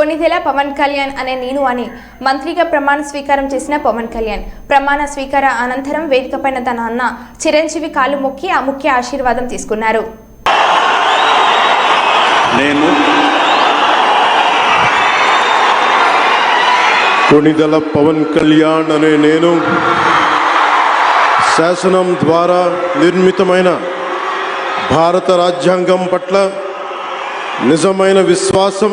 కొనిదెల పవన్ కళ్యాణ్ అనే నేను అని మంత్రిగా ప్రమాణ స్వీకారం చేసిన పవన్ కళ్యాణ్. ప్రమాణ స్వీకార అనంతరం వేదికపైన తన అన్న చిరంజీవి కాలు మొక్కి ఆ ముఖ్య ఆశీర్వాదం తీసుకున్నారు. నేను కొణిదల పవన్ కళ్యాణ్ అనే నేను శాసనం ద్వారా నిర్మితమైన భారత రాజ్యాంగం పట్ల నిజమైన విశ్వాసం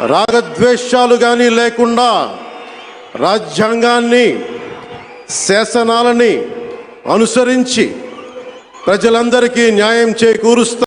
రాగద్వేషాలు కానీ లేకుండా రాజ్యాంగాన్ని శాసనాలని అనుసరించి ప్రజలందరికీ న్యాయం చేకూరుస్తా